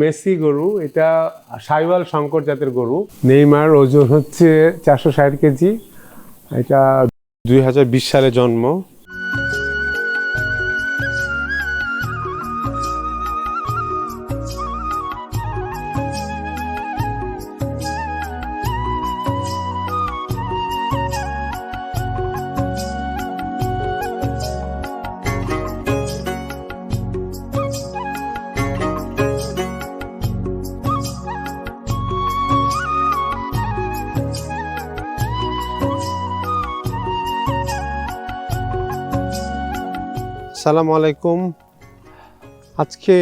Messi গরু, এটা সাইওয়াল শঙ্কর জাতের গরু। নেইমার ওজন হচ্ছে চারশো ষাট কেজি, এটা দুই হাজার বিশ সালে জন্ম। সালাম আলাইকুম। আজকে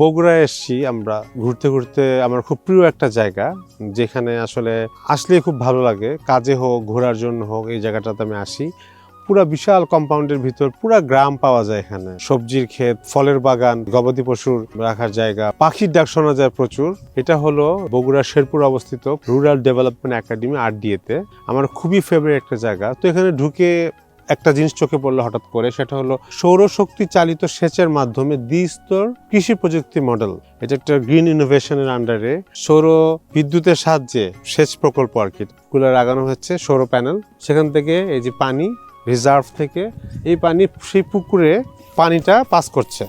বগুড়ায় এসছি আমরা, ঘুরতে ঘুরতে আমার খুব প্রিয় একটা জায়গা, যেখানে আসলে আসলে খুব ভালো লাগে। কাজে হোক, ঘোরার জন্য হোক, এই জায়গাটাতে আমি আসি। পুরা বিশাল কম্পাউন্ডের ভিতর পুরা গ্রাম পাওয়া যায় এখানে। সবজির ক্ষেত, ফলের বাগান, গবাদি পশুর রাখার জায়গা, পাখির ডাক শোনা যায় প্রচুর। এটা হলো বগুড়া শেরপুর অবস্থিত রুরাল ডেভেলপমেন্ট একাডেমি আরডিএতে আমার খুবই ফেভারিট একটা জায়গা। তো এখানে ঢুকে একটা জিনিস চোখে পড়ল হঠাৎ করে, সেটা হলো সৌরশক্তি চালিত সেচের মাধ্যমে দ্বিস্তর কৃষি প্রযুক্তি মডেল, এটা একটা গ্রিন ইনোভেশনের আন্ডারে সৌর বিদ্যুতের সাহায্যে সেচ প্রকল্প আর কি গুলো লাগানো হচ্ছে সৌর প্যানেল। সেখান থেকে এই যে পানি, রিজার্ভ থেকে এই পানি সেই পুকুরে পানিটা পাস করছে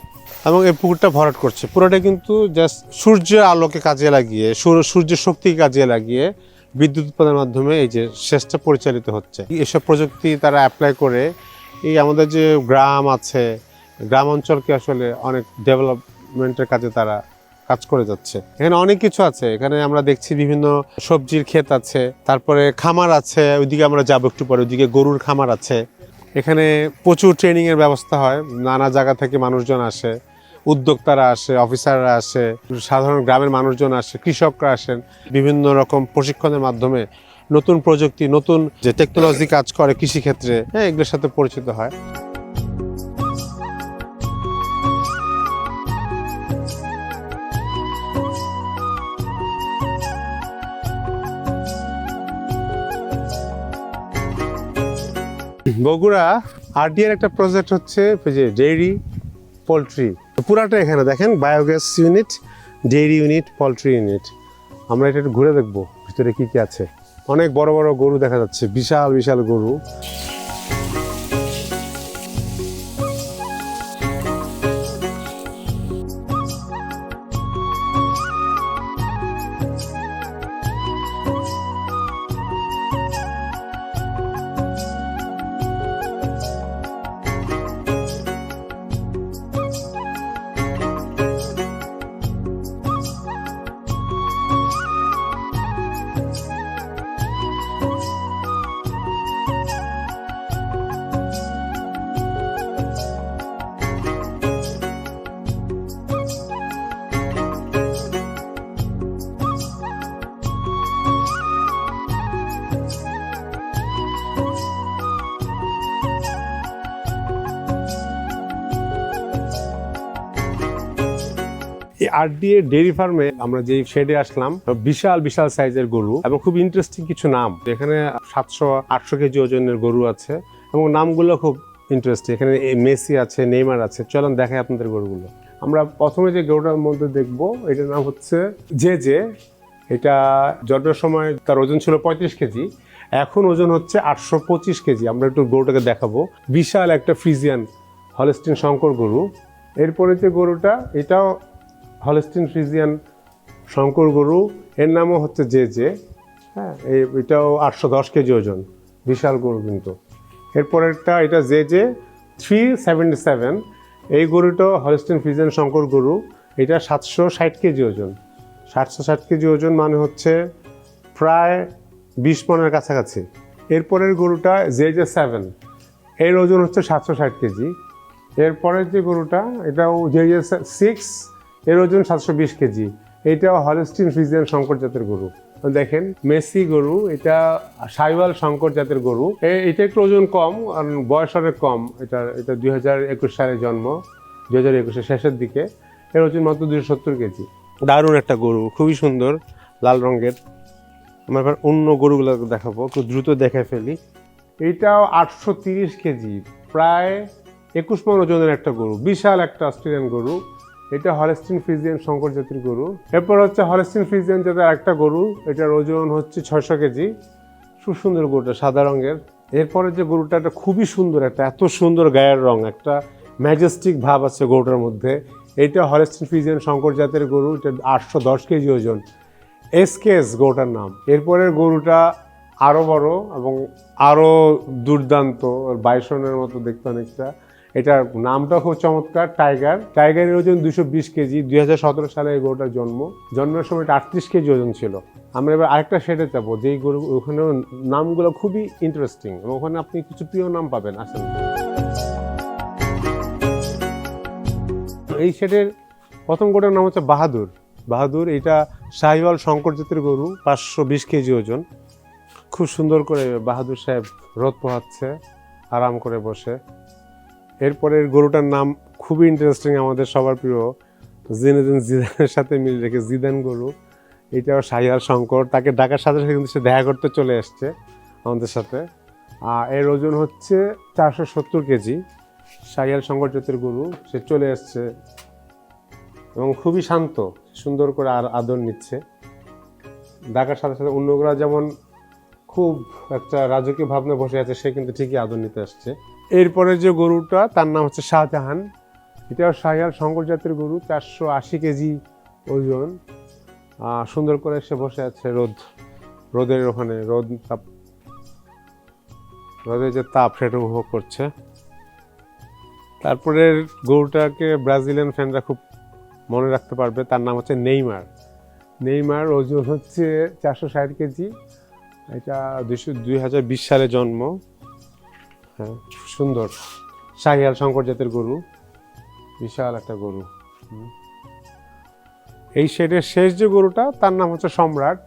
এবং এই পুকুরটা ভরাট করছে। পুরোটা কিন্তু জাস্ট সূর্যের আলোকে কাজে লাগিয়ে সূর্য সূর্যের শক্তিকে কাজে লাগিয়ে বিদ্যুৎ উৎপাদনের মাধ্যমে এই যে সেচটা পরিচালিত হচ্ছে। এসব প্রযুক্তি তারা অ্যাপ্লাই করে এই আমাদের যে গ্রাম আছে, গ্রাম অঞ্চলকে আসলে অনেক ডেভেলপমেন্টের কাজে তারা কাজ করে যাচ্ছে। এখানে অনেক কিছু আছে। এখানে আমরা দেখছি বিভিন্ন সবজির ক্ষেত আছে, তারপরে খামার আছে, ওইদিকে আমরা যাব একটু পরে, ওইদিকে গরুর খামার আছে। এখানে প্রচুর ট্রেনিংয়ের ব্যবস্থা হয়। নানা জায়গা থেকে মানুষজন আসে। উদ্যোক্তারা আসে, অফিসাররা আসে, সাধারণ গ্রামের মানুষজন আসে, কৃষকরা আসেন, বিভিন্ন রকম প্রশিক্ষণের মাধ্যমে নতুন প্রযুক্তি, নতুন যে টেকনোলজি কাজ করে কৃষিক্ষেত্রে হ্যাঁ এগুলোর সাথে পরিচিত হয়। বগুড়া আরডিআর একটা প্রজেক্ট হচ্ছে যে ডেইরি পোলট্রি পুরাটা এখানে দেখেন biogas unit dairy unit poultry unit আমরা এটা ঘুরে দেখব, ভিতরে কি কি আছে। অনেক বড় বড় গরু দেখা যাচ্ছে, বিশাল বিশাল গরু। এই আরডিএ ডেইরি ফার্মে আমরা যে শেডে আসলাম, বিশাল বিশাল সাইজের গরু এবং খুব ইন্টারেস্টিং কিছু নাম। এখানে সাতশো, আটশো কেজি ওজনের গরু আছে এবং নামগুলো খুব ইন্টারেস্টিং এখানে মেসি আছে, নেইমার আছে। চলুন দেখাই আপনাদের গরুগুলো। আমরা প্রথমে যে গরুটার মধ্যে দেখব, এটার নাম হচ্ছে যে যে এটা জন্মের সময় তার ওজন ছিল পঁয়ত্রিশ কেজি, এখন ওজন হচ্ছে আটশো পঁচিশ কেজি। আমরা একটু গরুটাকে দেখাবো। বিশাল একটা ফ্রিজিয়ান হলস্টিন শঙ্কর গরু। এরপরে যে গরুটা, এটাও হলস্টিন ফ্রিজিয়ান শঙ্কর গরু এর নামও হচ্ছে যে যে হ্যাঁ এটাও আটশো দশ কেজি ওজন, বিশাল গরু কিন্তু। এরপরেরটা এটা যে যে থ্রি সেভেন্টি সেভেন এই গরুটাও হলস্টিন ফ্রিজিয়ান শঙ্কর গরু এটা সাতশো ষাট কেজি ওজন। সাতশো ষাট কেজি ওজন মানে হচ্ছে প্রায় বিশ মনের কাছাকাছি। এরপরের গরুটা জে জে সেভেন এর ওজন হচ্ছে সাতশো ষাট কেজি। এরপরের যে গরুটা, এটাও জে জে সিক্স এর ওজন সাতশো বিশ কেজি। এটাও হলস্টিন ফ্রিজিয়ান শঙ্কর জাতের গরু। দেখেন, মেসি গরু, এটা সাইওয়াল শঙ্কর জাতের গরু। এটা একটু ওজন কম, আর বয়স অনেক কম। এটা এটা দুই হাজার একুশ সালে জন্ম, দুই হাজার একুশের শেষের দিকে। এর ওজন মাত্র দুশো সত্তর কেজি। দারুণ একটা গরু, খুবই সুন্দর, লাল রঙের। আমরা এবার অন্য গরুগুলো দেখাবো, একটু দ্রুত দেখে ফেলি। এটাও আটশো তিরিশ কেজি, প্রায় একুশ মন ওজনের একটা গরু, বিশাল একটা অস্ট্রেলিয়ান গরু। এটা হলেস্টিন ফ্রিজিয়ান শঙ্কর জাতির গরু। এরপর হচ্ছে হলেস্টিন ফ্রিজিয়ান জাতের একটা গরু, এটার ওজন হচ্ছে ছয়শো কেজি। খুব সুন্দর গরুটা, সাদা রঙের। এরপরে যে গরুটা, এটা খুবই সুন্দর একটা, এত সুন্দর গায়ের রং, একটা ম্যাজেস্টিক ভাব আছে গরুটার মধ্যে। এটা হলেস্টিন ফ্রিজিয়ান শঙ্কর জাতের গরু, এটা আটশো দশ কেজি ওজন। এসকেএস গরুটার নাম। এরপরের গরুটা আরও বড় এবং আরও দুর্দান্ত বাইসনের মতো দেখতে অনেকটা। এটার নামটা খুব চমৎকার, টাইগার। টাইগারের ওজন দুশো বিশ কেজি, দুই হাজার সতেরো সালে এই গরুটার জন্ম। জন্মের সময় এটা আটত্রিশ কেজি ওজন ছিল। আমরা এবার আরেকটা সেটে যাব, যেই গরু, ওখানেও নামগুলো খুবই ইন্টারেস্টিং এবং ওখানে আপনি কিছু প্রিয় নাম পাবেন, আসেন। এই সেটের প্রথম গরুটার নাম হচ্ছে বাহাদুর। বাহাদুর, এটা শাহিওয়াল শঙ্কর জাতের গরু, পাঁচশো বিশ কেজি ওজন। খুব সুন্দর করে বাহাদুর সাহেব রথ পোহাচ্ছে, আরাম করে বসে। এরপরের গরুটার নাম খুবই ইন্টারেস্টিং আমাদের সবার প্রিয় জিনেদিন জিদানের সাথে মিল রেখে জিদান গরু। এটাও শাহিয়াল শঙ্কর, তাকে ডাকার সাথে সাথে কিন্তু সে দেখা করতে চলে আসছে আমাদের সাথে। আর এর ওজন হচ্ছে চারশো সত্তর কেজি। শাহিয়াল শঙ্কর জাতের গরু, সে চলে আসছে এবং খুবই শান্ত, সুন্দর করে আর আদর নিচ্ছে। ডাকার সাথে সাথে অন্যগুলা যেমন খুব একটা রাজকীয় ভাবনা বসে আছে, সে কিন্তু ঠিকই আদর নিতে আসছে। এরপরে যে গরুটা, তার নাম হচ্ছে শাহজাহান। এটাও শাহিয়াল শঙ্কর জাতের গরু, চারশো আশি কেজি ওজন। সুন্দর করে সে বসে আছে রোদ। রোদের ওখানে, রোদ তাপ, রোদের যে তাপ সেটা উপভোগ করছে। তারপরে গরুটাকে ব্রাজিলিয়ান ফ্যানরা খুব মনে রাখতে পারবে, তার নাম হচ্ছে নেইমার। নেইমার ওজন হচ্ছে চারশো ষাট কেজি। এটা দুশো দুই হাজার বিশ সালে জন্ম। হ্যাঁ সুন্দর। শাহিয়াল শঙ্কর জাতের গরু। বিশাল একটা গরু। এই শেডের শেষ যে গরুটা, তার নাম হচ্ছে সম্রাট।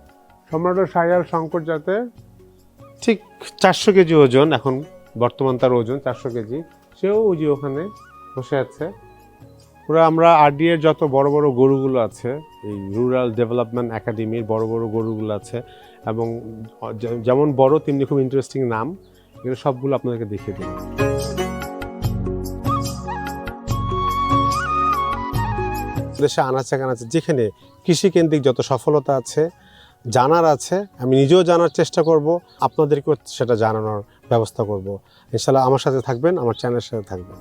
সম্রাট ও শাহিয়াল শঙ্কর জাতের ঠিক চারশো কেজি ওজন এখন, বর্তমান তার ওজন চারশো কেজি। সেও ওই যে ওখানে বসে আছে। পুরো আমরা আরডিএর যত বড় বড় গরুগুলো আছে, এই রুরাল ডেভেলপমেন্ট একাডেমির বড় বড় গরুগুলো আছে, এবং যেমন বড়, তেমনি খুব ইন্টারেস্টিং নাম। এগুলো সবগুলো আপনাদেরকে দেখিয়ে দেবো। দেশে আনাচে কানাচে, যেখানে কৃষিকেন্দ্রিক যত সফলতা আছে, জানার আছে, আমি নিজেও জানার চেষ্টা করব, আপনাদেরকেও সেটা জানানোর ব্যবস্থা করব। ইনশাল্লাহ আমার সাথে থাকবেন, আমার চ্যানেলের সাথে থাকবেন।